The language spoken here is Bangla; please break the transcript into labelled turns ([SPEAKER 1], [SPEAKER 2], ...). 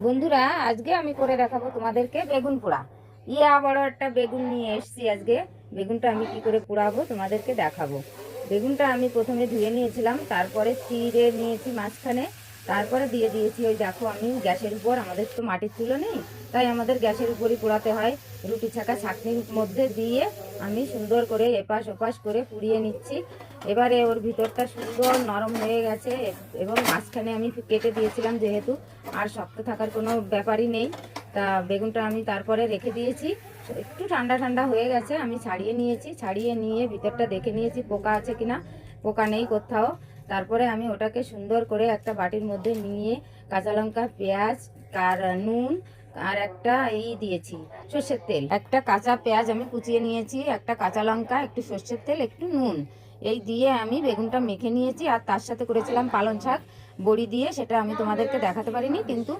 [SPEAKER 1] বন্ধুরা, আজকে আমি করে দেখাবো তোমাদেরকে বেগুন পোড়া। ইয়া বড় একটা বেগুন নিয়ে এসছি আজকে। বেগুনটা আমি কি করে পোড়াবো তোমাদেরকে দেখাবো। বেগুনটা আমি প্রথমে ধুয়ে নিয়েছিলাম, তারপরে চিড়ে নিয়েছি মাঝখানে, তারপরে দিয়ে দিয়েছি। ওই দেখো, আমি গ্যাসের উপর, আমাদের তো মাটির চুলো নেই তাই আমাদের গ্যাসের উপরই পোড়াতে হয়। রুটি ছাকা ছাকনির মধ্যে দিয়ে আমি সুন্দর করে এপাশ ওপাশ করে পুড়িয়ে নিচ্ছি। এবারে ওর ভিতরটা সুন্দর নরম হয়ে গেছে এবং মাঝখানে আমি কেটে দিয়েছিলাম যেহেতু, আর শক্ত থাকার কোনো ব্যাপারই নেই। তা বেগুনটা আমি তারপরে রেখে দিয়েছি। একটু ঠান্ডা ঠান্ডা হয়ে গেছে, আমি ছাড়িয়ে নিয়েছি। ছাড়িয়ে নিয়ে ভিতরটা দেখে নিয়েছি পোকা আছে কিনা, পোকা নেই কোথাও। তারপরে আমি ওটাকে সুন্দর করে একটা বাটির মধ্যে নিয়ে কাঁচা লঙ্কা, পেঁয়াজ আর নুন আর একটা এই দিয়েছি, সর্ষের তেল। একটা কাঁচা পেঁয়াজ আমি কুচিয়ে নিয়েছি, একটা কাঁচা লঙ্কা, একটু সর্ষের তেল, একটু নুন। এই দিয়ে আমি বেগুনটা মেখে নিয়েছি আর তার সাথে করেছিলাম পালং শাক। বড়ি দিয়ে সেটা আমি তোমাদেরকে দেখাতে পারিনি, কিন্তু